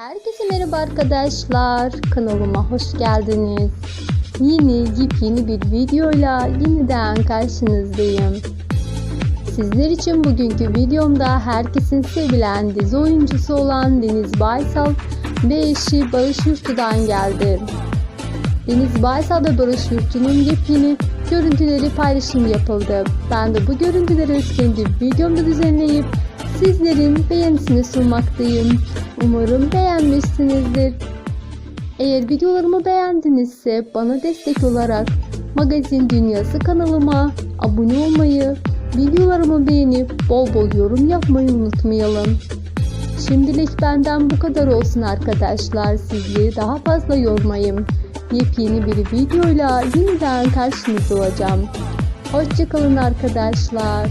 Herkese merhaba arkadaşlar. Kanalıma hoş geldiniz. Yeni yepyeni bir videoyla yeniden karşınızdayım. Sizler için bugünkü videomda herkesin sevilen dizi oyuncusu olan Deniz Baysal ve eşi Barış Yurtlu'dan geldi. Deniz Baysal ve Barış Yurtlu'nun yepyeni görüntüleri paylaşım yapıldı. Ben de bu görüntüleri kendi videomda düzenleyip sizlerin beğenisini sunmaktayım. Umarım beğenmişsinizdir. Eğer videolarımı beğendinizse bana destek olarak Magazin Dünyası kanalıma abone olmayı, videolarımı beğenip bol bol yorum yapmayı unutmayalım. Şimdilik benden bu kadar olsun arkadaşlar. Sizleri daha fazla yormayayım. Yepyeni bir videoyla yeniden karşınızda olacağım. Hoşçakalın arkadaşlar.